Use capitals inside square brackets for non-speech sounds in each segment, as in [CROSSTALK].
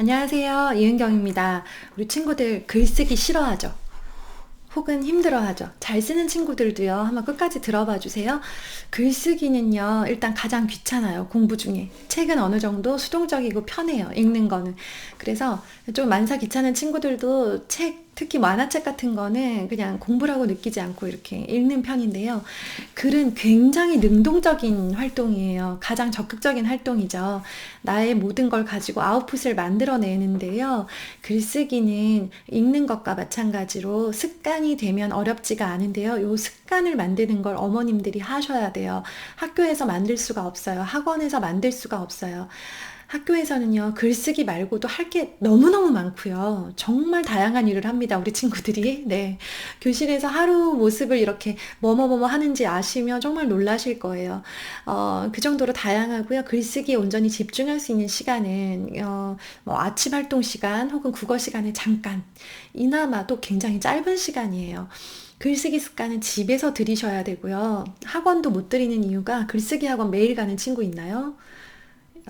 안녕하세요. 이은경입니다. 우리 친구들 글쓰기 싫어하죠? 혹은 힘들어하죠. 잘 쓰는 친구들도요. 한번 끝까지 들어봐 주세요. 글쓰기는요. 일단 가장 귀찮아요. 공부 중에. 책은 어느 정도 수동적이고 편해요. 읽는 거는. 그래서 좀 만사 귀찮은 친구들도 책 특히 만화책 같은 거는 그냥 공부라고 느끼지 않고 이렇게 읽는 편인데요. 글은 굉장히 능동적인 활동이에요. 가장 적극적인 활동이죠. 나의 모든 걸 가지고 아웃풋을 만들어내는데요. 글쓰기는 읽는 것과 마찬가지로 습관이 되면 어렵지가 않은데요. 요 습관을 만드는 걸 어머님들이 하셔야 돼요. 학교에서 만들 수가 없어요. 학원에서 만들 수가 없어요. 학교에서는요, 글쓰기 말고도 할 게 너무너무 많고요. 정말 다양한 일을 합니다, 우리 친구들이. 네. 교실에서 하루 모습을 이렇게 뭐뭐뭐뭐 하는지 아시면 정말 놀라실 거예요. 어, 그 정도로 다양하고요. 글쓰기에 온전히 집중할 수 있는 시간은, 어, 뭐 아침 활동 시간 혹은 국어 시간에 잠깐, 이나마도 굉장히 짧은 시간이에요. 글쓰기 습관은 집에서 들이셔야 되고요. 학원도 못 들이는 이유가 글쓰기 학원 매일 가는 친구 있나요?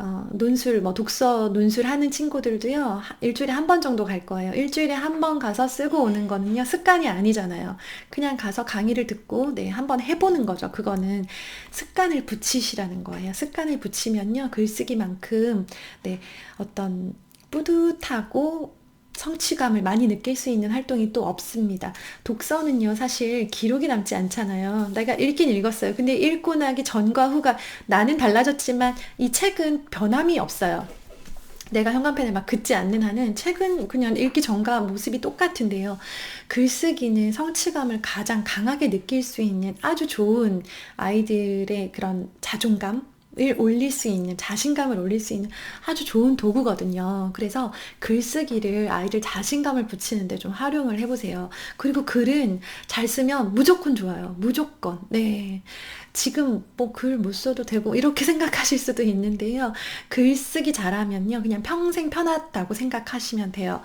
어, 논술, 뭐 독서 논술 하는 친구들도요, 일주일에 한 번 정도 갈 거예요. 일주일에 한 번 가서 쓰고 오는 거는요, 습관이 아니잖아요. 그냥 가서 강의를 듣고, 네, 한 번 해보는 거죠. 그거는 습관을 붙이시라는 거예요. 습관을 붙이면요, 글쓰기만큼, 네, 어떤 뿌듯하고 성취감을 많이 느낄 수 있는 활동이 또 없습니다. 독서는요, 사실 기록이 남지 않잖아요. 내가 읽긴 읽었어요. 근데 읽고 나기 전과 후가 나는 달라졌지만 이 책은 변함이 없어요. 내가 현관펜을 막 긋지 않는 한은 책은 그냥 읽기 전과 모습이 똑같은데요. 글쓰기는 성취감을 가장 강하게 느낄 수 있는 아주 좋은 아이들의 그런 자존감, 올릴 수 있는 자신감을 올릴 수 있는 아주 좋은 도구거든요. 그래서 글쓰기를 아이들 자신감을 붙이는데 좀 활용을 해보세요. 그리고 글은 잘 쓰면 무조건 좋아요. 무조건. 네. 지금 뭐 글 못 써도 되고 이렇게 [LAUGHS] 생각하실 수도 있는데요. 글쓰기 잘하면요. 그냥 평생 편하다고 생각하시면 돼요.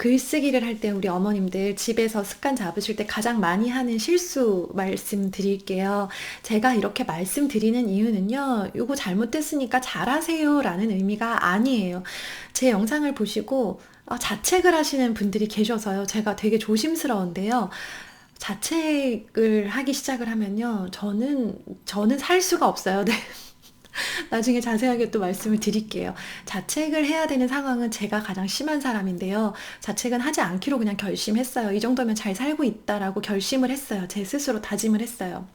글쓰기를 할 때 우리 어머님들 집에서 습관 잡으실 때 가장 많이 하는 실수 말씀드릴게요. 제가 이렇게 말씀드리는 이유는요. 요거 잘못됐으니까 잘하세요 라는 의미가 아니에요. 제 영상을 보시고 아, 자책을 하시는 분들이 계셔서요. 제가 되게 조심스러운데요. 자책을 하기 시작을 하면요. 저는, 저는 살 수가 없어요. 네. [LAUGHS] 나중에 자세하게 또 말씀을 드릴게요. 자책을 해야 되는 상황은 제가 가장 심한 사람인데요. 자책은 하지 않기로 그냥 결심했어요. 이 정도면 잘 살고 있다라고 결심을 했어요. 제 스스로 다짐을 했어요.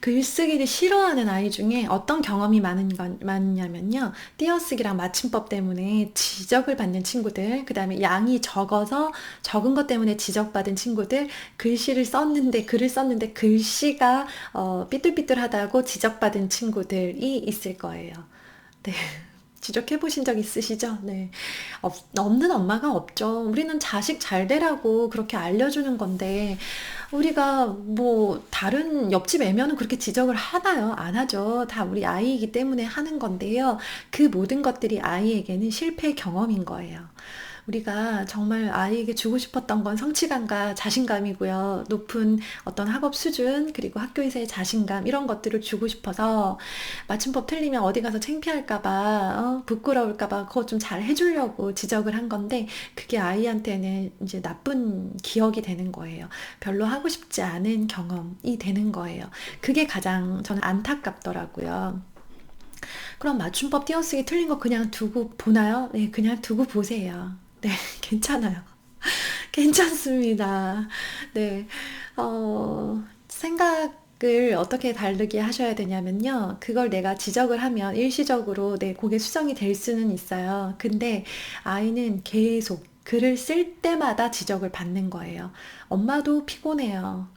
글쓰기를 싫어하는 아이 중에 어떤 경험이 많은 건, 많냐면요. 띄어쓰기랑 맞춤법 때문에 지적을 받는 친구들, 그 다음에 양이 적어서 적은 것 때문에 지적받은 친구들, 글씨를 썼는데, 글을 썼는데 글씨가 어, 삐뚤삐뚤하다고 지적받은 친구들이 있을 거예요. 네. 지적해 보신 적 있으시죠? 네. 없, 없는 엄마가 없죠. 우리는 자식 잘 되라고 그렇게 알려주는 건데, 우리가 뭐 다른 옆집 애면은 그렇게 지적을 하나요? 안 하죠. 다 우리 아이이기 때문에 하는 건데요. 그 모든 것들이 아이에게는 실패 경험인 거예요. 우리가 정말 아이에게 주고 싶었던 건 성취감과 자신감이고요. 높은 어떤 학업 수준, 그리고 학교에서의 자신감, 이런 것들을 주고 싶어서 맞춤법 틀리면 어디 가서 창피할까봐, 어, 부끄러울까봐 그거 좀 잘 해주려고 지적을 한 건데, 그게 아이한테는 이제 나쁜 기억이 되는 거예요. 별로 하고 싶지 않은 경험이 되는 거예요. 그게 가장 저는 안타깝더라고요. 그럼 맞춤법 띄어쓰기 틀린 거 그냥 두고 보나요? 네, 그냥 두고 보세요. 네, [LAUGHS] 괜찮아요. 괜찮습니다. 네, 어, 생각을 어떻게 다르게 하셔야 되냐면요. 그걸 내가 지적을 하면 일시적으로 내 고개 수정이 될 수는 있어요. 근데 아이는 계속 글을 쓸 때마다 지적을 받는 거예요. 엄마도 피곤해요.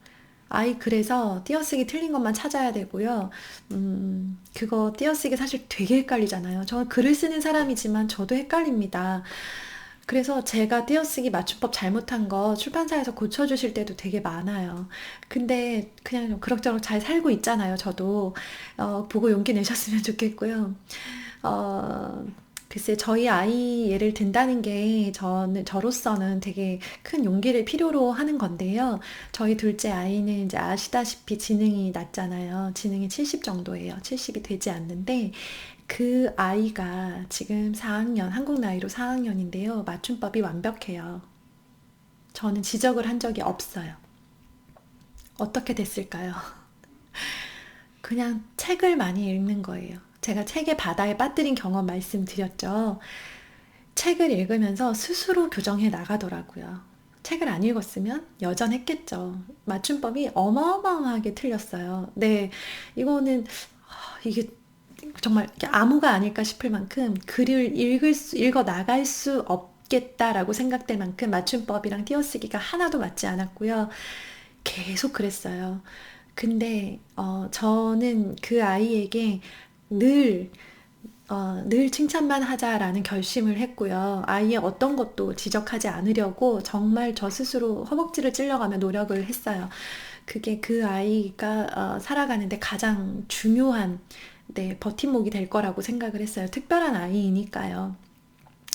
아이 그래서 띄어쓰기 틀린 것만 찾아야 되고요. 음, 그거 띄어쓰기 사실 되게 헷갈리잖아요. 저 글을 쓰는 사람이지만 저도 헷갈립니다. 그래서 제가 띄어쓰기 맞춤법 잘못한 거 출판사에서 고쳐주실 때도 되게 많아요. 근데 그냥 그럭저럭 잘 살고 있잖아요, 저도. 어, 보고 용기 내셨으면 좋겠고요. 어, 글쎄, 저희 아이 예를 든다는 게 저는, 저로서는 되게 큰 용기를 필요로 하는 건데요. 저희 둘째 아이는 이제 아시다시피 지능이 낮잖아요. 지능이 70 정도예요. 70이 되지 않는데, 그 아이가 지금 4학년, 한국 나이로 4학년인데요. 맞춤법이 완벽해요. 저는 지적을 한 적이 없어요. 어떻게 됐을까요? [LAUGHS] 그냥 책을 많이 읽는 거예요. 제가 책의 바다에 빠뜨린 경험 말씀드렸죠. 책을 읽으면서 스스로 교정해 나가더라고요. 책을 안 읽었으면 여전했겠죠. 맞춤법이 어마어마하게 틀렸어요. 네, 이거는 아, 이게 정말 암호가 아닐까 싶을 만큼 글을 읽을 수, 읽어 나갈 수 없겠다라고 생각될 만큼 맞춤법이랑 띄어쓰기가 하나도 맞지 않았고요. 계속 그랬어요. 근데 어, 저는 그 아이에게 늘 어, 늘 칭찬만 하자라는 결심을 했고요. 아이의 어떤 것도 지적하지 않으려고 정말 저 스스로 허벅지를 찔러가며 노력을 했어요. 그게 그 아이가 어, 살아가는데 가장 중요한 네, 버팀목이 될 거라고 생각을 했어요. 특별한 아이이니까요.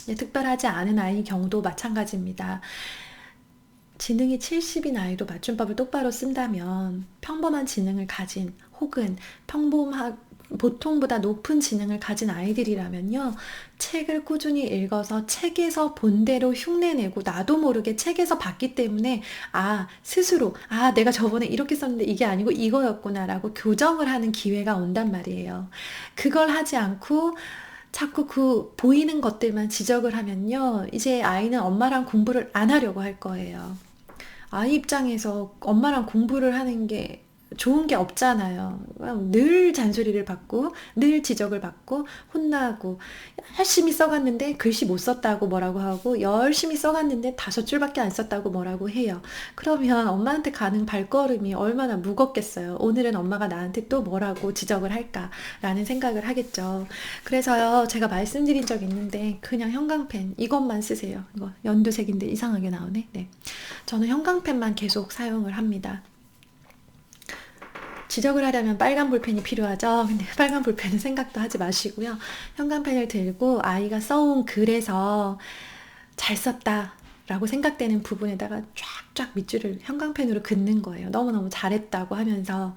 네, 특별하지 않은 아이 경우도 마찬가지입니다. 지능이 70인 아이도 맞춤법을 똑바로 쓴다면 평범한 지능을 가진 혹은 평범하, 보통보다 높은 지능을 가진 아이들이라면요. 책을 꾸준히 읽어서 책에서 본대로 흉내내고 나도 모르게 책에서 봤기 때문에 아, 스스로 아, 내가 저번에 이렇게 썼는데 이게 아니고 이거였구나라고 교정을 하는 기회가 온단 말이에요. 그걸 하지 않고 자꾸 그 보이는 것들만 지적을 하면요. 이제 아이는 엄마랑 공부를 안 하려고 할 거예요. 아이 입장에서 엄마랑 공부를 하는 게 좋은 게 없잖아요. 늘 잔소리를 받고, 늘 지적을 받고, 혼나고, 열심히 써갔는데 글씨 못 썼다고 뭐라고 하고, 열심히 써갔는데 다섯 줄밖에 안 썼다고 뭐라고 해요. 그러면 엄마한테 가는 발걸음이 얼마나 무겁겠어요. 오늘은 엄마가 나한테 또 뭐라고 지적을 할까라는 생각을 하겠죠. 그래서요, 제가 말씀드린 적 있는데, 그냥 형광펜, 이것만 쓰세요. 이거 연두색인데 이상하게 나오네. 네. 저는 형광펜만 계속 사용을 합니다. 지적을 하려면 빨간 볼펜이 필요하죠. 근데 [LAUGHS] 빨간 볼펜은 생각도 하지 마시고요. 형광펜을 들고 아이가 써온 글에서 잘 썼다. 라고 생각되는 부분에다가 쫙쫙 밑줄을 형광펜으로 긋는 거예요. 너무너무 잘했다고 하면서.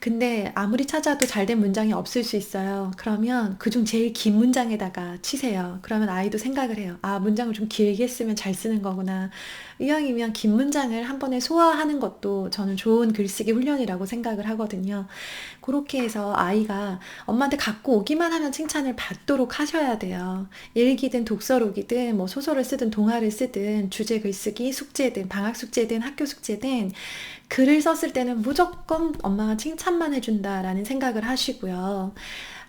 근데 아무리 찾아도 잘 된 문장이 없을 수 있어요. 그러면 그중 제일 긴 문장에다가 치세요. 그러면 아이도 생각을 해요. 아, 문장을 좀 길게 쓰면 잘 쓰는 거구나. 이왕이면 긴 문장을 한 번에 소화하는 것도 저는 좋은 글쓰기 훈련이라고 생각을 하거든요. 그렇게 해서 아이가 엄마한테 갖고 오기만 하면 칭찬을 받도록 하셔야 돼요. 일기든 독서록이든 뭐 소설을 쓰든 동화를 쓰든 주제 글쓰기 숙제든 방학 숙제든 학교 숙제든 글을 썼을 때는 무조건 엄마가 칭찬만 해준다라는 생각을 하시고요.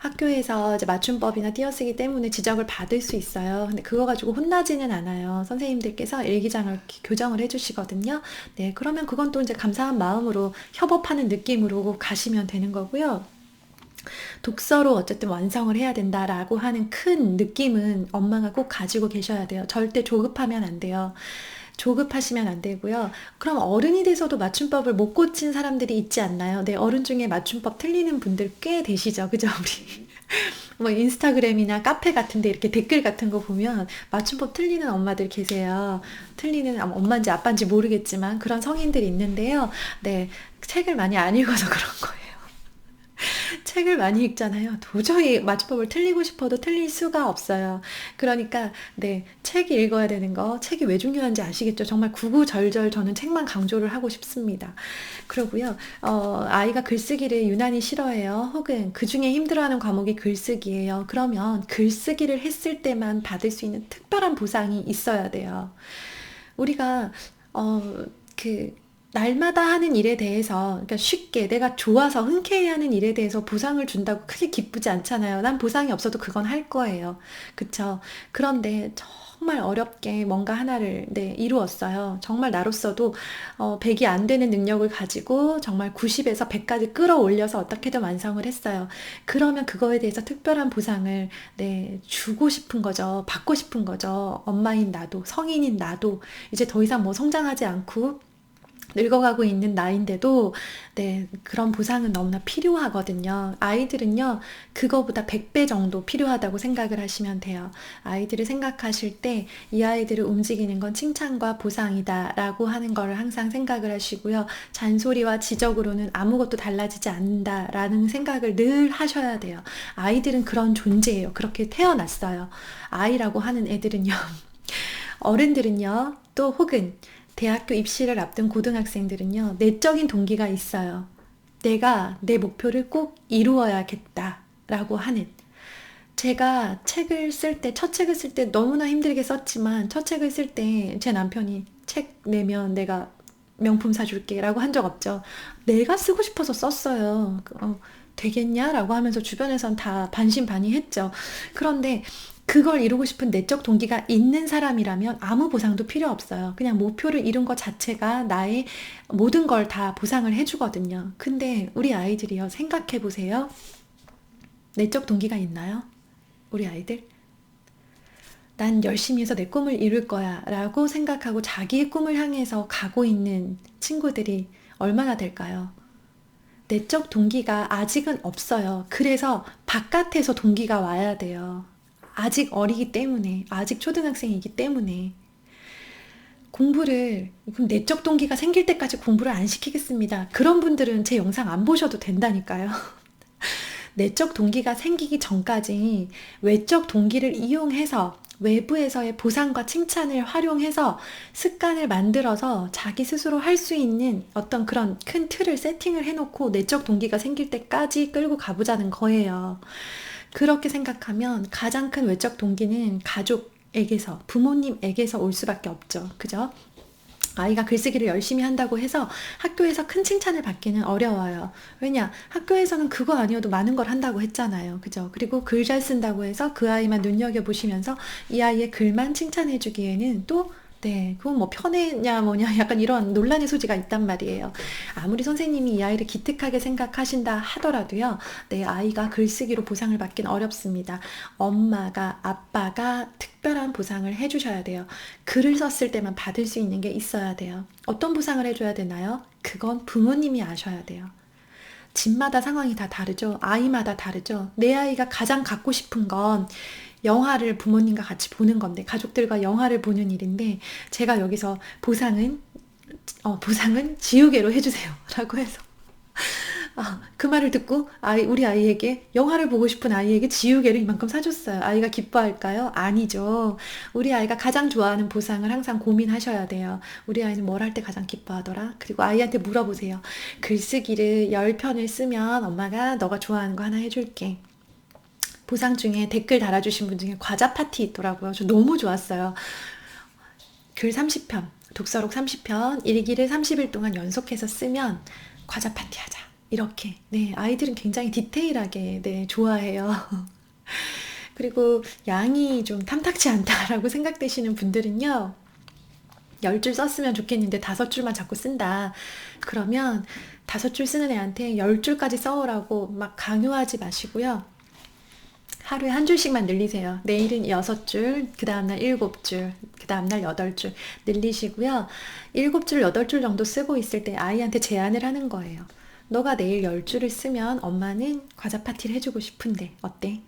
학교에서 이제 맞춤법이나 띄어쓰기 때문에 지적을 받을 수 있어요. 근데 그거 가지고 혼나지는 않아요. 선생님들께서 일기장을 교정을 해주시거든요. 네, 그러면 그건 또 이제 감사한 마음으로 협업하는 느낌으로 가시면 되는 거고요. 독서로 어쨌든 완성을 해야 된다라고 하는 큰 느낌은 엄마가 꼭 가지고 계셔야 돼요. 절대 조급하면 안 돼요. 조급하시면 안 되고요. 그럼 어른이 돼서도 맞춤법을 못 고친 사람들이 있지 않나요? 네, 어른 중에 맞춤법 틀리는 분들 꽤 되시죠. 그죠, 우리? [LAUGHS] 뭐 인스타그램이나 카페 같은데 이렇게 댓글 같은 거 보면 맞춤법 틀리는 엄마들 계세요. 틀리는 엄마인지 아빠인지 모르겠지만 그런 성인들이 있는데요. 네, 책을 많이 안 읽어서 [LAUGHS] 그런 거예요. 책을 많이 읽잖아요. 도저히 맞춤법을 틀리고 싶어도 틀릴 수가 없어요. 그러니까 네, 책이 읽어야 되는 거, 책이 왜 중요한지 아시겠죠? 정말 구구절절 저는 책만 강조를 하고 싶습니다. 그러고요. 어, 아이가 글쓰기를 유난히 싫어해요. 혹은 그 중에 힘들어하는 과목이 글쓰기예요. 그러면 글쓰기를 했을 때만 받을 수 있는 특별한 보상이 있어야 돼요. 우리가 어, 그 날마다 하는 일에 대해서 그러니까 쉽게 내가 좋아서 흔쾌히 하는 일에 대해서 보상을 준다고 크게 기쁘지 않잖아요. 난 보상이 없어도 그건 할 거예요. 그쵸? 그런데 정말 어렵게 뭔가 하나를 네, 이루었어요. 정말 나로서도 어, 100이 안 되는 능력을 가지고 정말 90에서 100까지 끌어올려서 어떻게든 완성을 했어요. 그러면 그거에 대해서 특별한 보상을 네, 주고 싶은 거죠. 받고 싶은 거죠. 엄마인 나도, 성인인 나도 이제 더 이상 뭐 성장하지 않고 늙어가고 있는 나이인데도 네, 그런 보상은 너무나 필요하거든요. 아이들은요, 그거보다 100배 정도 필요하다고 생각을 하시면 돼요. 아이들을 생각하실 때 이 아이들을 움직이는 건 칭찬과 보상이다 라고 하는 거를 항상 생각을 하시고요. 잔소리와 지적으로는 아무것도 달라지지 않는다 라는 생각을 늘 하셔야 돼요. 아이들은 그런 존재예요. 그렇게 태어났어요. 아이라고 하는 애들은요. [LAUGHS] 어른들은요, 또 혹은 대학교 입시를 앞둔 고등학생들은요, 내적인 동기가 있어요. 내가 내 목표를 꼭 이루어야겠다라고 하는. 제가 책을 쓸 때, 첫 책을 쓸 때 너무나 힘들게 썼지만, 첫 책을 쓸 때 제 남편이 책 내면 내가 명품 사줄게 라고 한 적 없죠. 내가 쓰고 싶어서 썼어요. 어, 되겠냐? 라고 하면서 주변에선 다 반신반의 했죠. 그런데 그걸 이루고 싶은 내적 동기가 있는 사람이라면 아무 보상도 필요 없어요. 그냥 목표를 이룬 것 자체가 나의 모든 걸 다 보상을 해주거든요. 근데 우리 아이들이요, 생각해 보세요. 내적 동기가 있나요? 우리 아이들? 난 열심히 해서 내 꿈을 이룰 거야 라고 생각하고 자기의 꿈을 향해서 가고 있는 친구들이 얼마나 될까요? 내적 동기가 아직은 없어요. 그래서 바깥에서 동기가 와야 돼요. 아직 어리기 때문에, 아직 초등학생이기 때문에. 공부를, 그럼 내적 동기가 생길 때까지 공부를 안 시키겠습니다. 그런 분들은 제 영상 안 보셔도 된다니까요. [LAUGHS] 내적 동기가 생기기 전까지 외적 동기를 이용해서 외부에서의 보상과 칭찬을 활용해서 습관을 만들어서 자기 스스로 할 수 있는 어떤 그런 큰 틀을 세팅을 해놓고 내적 동기가 생길 때까지 끌고 가보자는 거예요. 그렇게 생각하면 가장 큰 외적 동기는 가족에게서, 부모님에게서 올 수밖에 없죠. 그죠? 아이가 글쓰기를 열심히 한다고 해서 학교에서 큰 칭찬을 받기는 어려워요. 왜냐? 학교에서는 그거 아니어도 많은 걸 한다고 했잖아요. 그죠? 그리고 글 잘 쓴다고 해서 그 아이만 눈여겨보시면서 이 아이의 글만 칭찬해 주기에는 또 네, 그건 뭐 편했냐 뭐냐 [LAUGHS] 약간 이런 논란의 소지가 있단 말이에요. 아무리 선생님이 이 아이를 기특하게 생각하신다 하더라도요, 내 아이가 글쓰기로 보상을 받긴 어렵습니다. 엄마가, 아빠가 특별한 보상을 해주셔야 돼요. 글을 썼을 때만 받을 수 있는 게 있어야 돼요. 어떤 보상을 해줘야 되나요? 그건 부모님이 아셔야 돼요. 집마다 상황이 다 다르죠. 아이마다 다르죠. 내 아이가 가장 갖고 싶은 건 영화를 부모님과 같이 보는 건데 가족들과 영화를 보는 일인데 제가 여기서 보상은 어, 보상은 지우개로 해주세요라고 [LAUGHS] 해서 아, 그 말을 듣고 아이 우리 아이에게 영화를 보고 싶은 아이에게 지우개를 이만큼 사줬어요. 아이가 기뻐할까요? 아니죠. 우리 아이가 가장 좋아하는 보상을 항상 고민하셔야 돼요. 우리 아이는 뭘 할 때 가장 기뻐하더라? 그리고 아이한테 물어보세요. 글쓰기를 10편을 쓰면 엄마가 너가 좋아하는 거 하나 해줄게. 보상 중에 댓글 달아주신 분 중에 과자 파티 있더라고요. 저 너무 좋았어요. 글 30편, 독서록 30편, 일기를 30일 동안 연속해서 쓰면 과자 파티 하자. 이렇게. 네, 아이들은 굉장히 디테일하게, 네, 좋아해요. [LAUGHS] 그리고 양이 좀 탐탁치 않다라고 생각되시는 분들은요, 10줄 썼으면 좋겠는데 다섯 줄만 자꾸 쓴다. 그러면 다섯 줄 쓰는 애한테 10줄까지 써오라고 막 강요하지 마시고요. 하루에 한 줄씩만 늘리세요. 내일은 여섯 줄, 그 다음날 일곱 줄, 그 다음날 여덟 줄 늘리시고요. 일곱 줄, 여덟 줄 정도 쓰고 있을 때 아이한테 제안을 하는 거예요. 너가 내일 열 줄을 쓰면 엄마는 과자 파티를 해주고 싶은데 어때?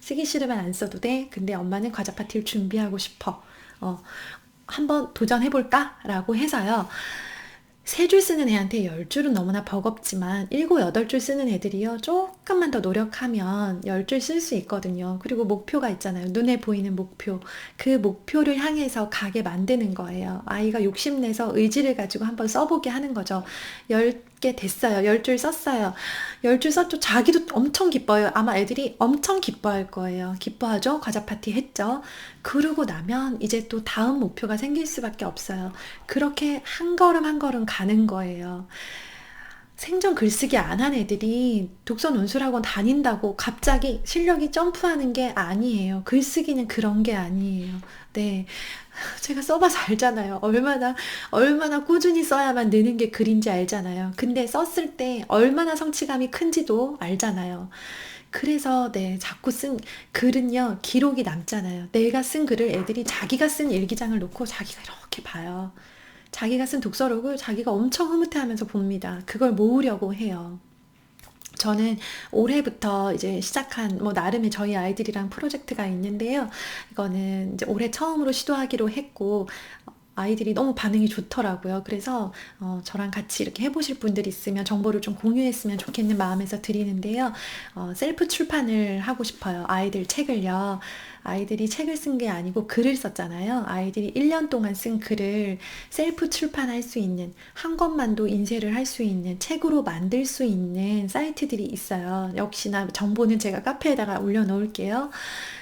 쓰기 싫으면 안 써도 돼. 근데 엄마는 과자 파티를 준비하고 싶어. 어, 한번 도전해볼까? 라고 해서요. 세 줄 쓰는 애한테 열 줄은 너무나 버겁지만 일곱 여덟 줄 쓰는 애들이요 조금만 더 노력하면 열 줄 쓸 수 있거든요. 그리고 목표가 있잖아요. 눈에 보이는 목표. 그 목표를 향해서 가게 만드는 거예요. 아이가 욕심내서 의지를 가지고 한번 써보게 하는 거죠. 열 개 됐어요. 열 줄 썼어요. 열 줄 썼죠. 자기도 엄청 기뻐요. 아마 애들이 엄청 기뻐할 거예요. 기뻐하죠? 과자 파티 했죠? 그러고 나면 이제 또 다음 목표가 생길 수밖에 없어요. 그렇게 한 걸음 한 걸음 가는 거예요. 생전 글쓰기 안 한 애들이 독서 논술학원 다닌다고 갑자기 실력이 점프하는 게 아니에요. 글쓰기는 그런 게 아니에요. 네. [LAUGHS] 제가 써봐서 알잖아요. 얼마나, 얼마나 꾸준히 써야만 느는 게 글인지 알잖아요. 근데 썼을 때 얼마나 성취감이 큰지도 알잖아요. 그래서 네, 자꾸 쓴 글은요, 기록이 남잖아요. 내가 쓴 글을 애들이 자기가 쓴 일기장을 놓고 자기가 이렇게 봐요. 자기가 쓴 독서록을 자기가 엄청 흐뭇해 하면서 봅니다. 그걸 모으려고 해요. 저는 올해부터 이제 시작한 뭐 나름의 저희 아이들이랑 프로젝트가 있는데요. 이거는 이제 올해 처음으로 시도하기로 했고 아이들이 너무 반응이 좋더라고요. 그래서 어, 저랑 같이 이렇게 해보실 분들 있으면 정보를 좀 공유했으면 좋겠는 마음에서 드리는데요. 어, 셀프 출판을 하고 싶어요. 아이들 책을요. 아이들이 책을 쓴 게 아니고 글을 썼잖아요. 아이들이 1년 동안 쓴 글을 셀프 출판할 수 있는 한 권만도 인쇄를 할 수 있는 책으로 만들 수 있는 사이트들이 있어요. 역시나 정보는 제가 카페에다가 올려놓을게요.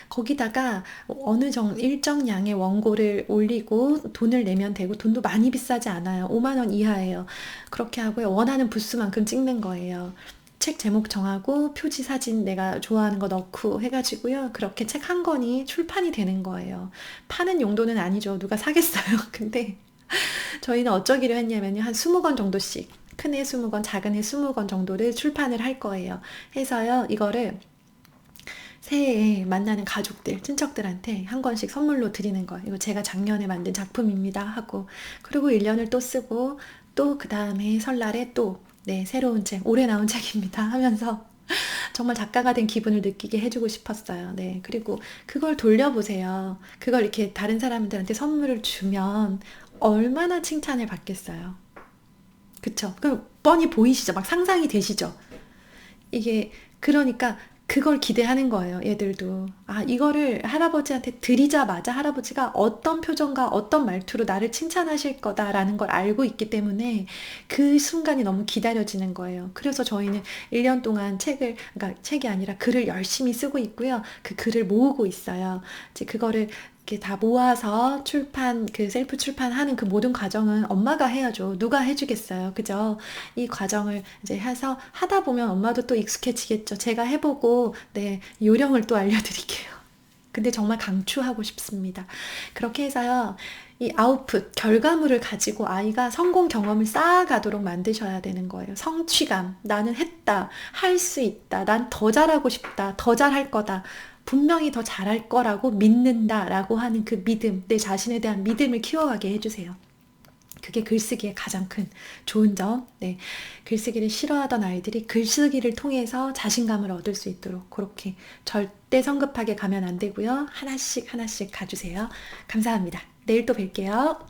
거기다가 어느 정 일정 양의 원고를 올리고 돈을 내면 되고 돈도 많이 비싸지 않아요. 5만 원 이하예요. 그렇게 하고요. 원하는 부수만큼 찍는 거예요. 책 제목 정하고 표지 사진 내가 좋아하는 거 넣고 해가지고요. 그렇게 책 한 권이 출판이 되는 거예요. 파는 용도는 아니죠. 누가 사겠어요. [LAUGHS] 근데 저희는 어쩌기로 했냐면요. 한 20권 정도씩 큰애 20권, 작은 애 20권 정도를 출판을 할 거예요. 해서요. 이거를 새해에 만나는 가족들, 친척들한테 한 권씩 선물로 드리는 거예요. 이거 제가 작년에 만든 작품입니다 하고 그리고 1년을 또 쓰고 또 그 다음에 설날에 또 네, 새로운 책, 올해 나온 [LAUGHS] 책입니다 하면서 [LAUGHS] 정말 작가가 된 기분을 느끼게 해주고 싶었어요. 네. 그리고 그걸 돌려보세요. 그걸 이렇게 다른 사람들한테 선물을 주면 얼마나 칭찬을 받겠어요. 그쵸? 그 뻔히 보이시죠? 막 상상이 되시죠? 이게 그러니까 그걸 기대하는 거예요, 얘들도. 아, 이거를 할아버지한테 드리자마자 할아버지가 어떤 표정과 어떤 말투로 나를 칭찬하실 거다라는 걸 알고 있기 때문에 그 순간이 너무 기다려지는 거예요. 그래서 저희는 1년 동안 책을, 그러니까 책이 아니라 글을 열심히 쓰고 있고요. 그 글을 모으고 있어요. 이제 그거를 이렇게 다 모아서 출판, 그 셀프 출판하는 그 모든 과정은 엄마가 해야죠. 누가 해주겠어요. 그죠? 이 과정을 이제 해서 하다 보면 엄마도 또 익숙해지겠죠. 제가 해보고, 네, 요령을 또 알려드릴게요. [LAUGHS] 근데 정말 강추하고 싶습니다. 그렇게 해서요, 이 아웃풋, 결과물을 가지고 아이가 성공 경험을 쌓아가도록 만드셔야 되는 거예요. 성취감. 나는 했다. 할 수 있다. 난 더 잘하고 싶다. 더 잘할 거다. 분명히 더 잘할 거라고 믿는다라고 하는 그 믿음, 내 자신에 대한 믿음을 키워가게 해주세요. 그게 글쓰기의 가장 큰 좋은 점. 네. 글쓰기를 싫어하던 아이들이 글쓰기를 통해서 자신감을 얻을 수 있도록 그렇게 절대 성급하게 가면 안 되고요. 하나씩 하나씩 가주세요. 감사합니다. 내일 또 뵐게요.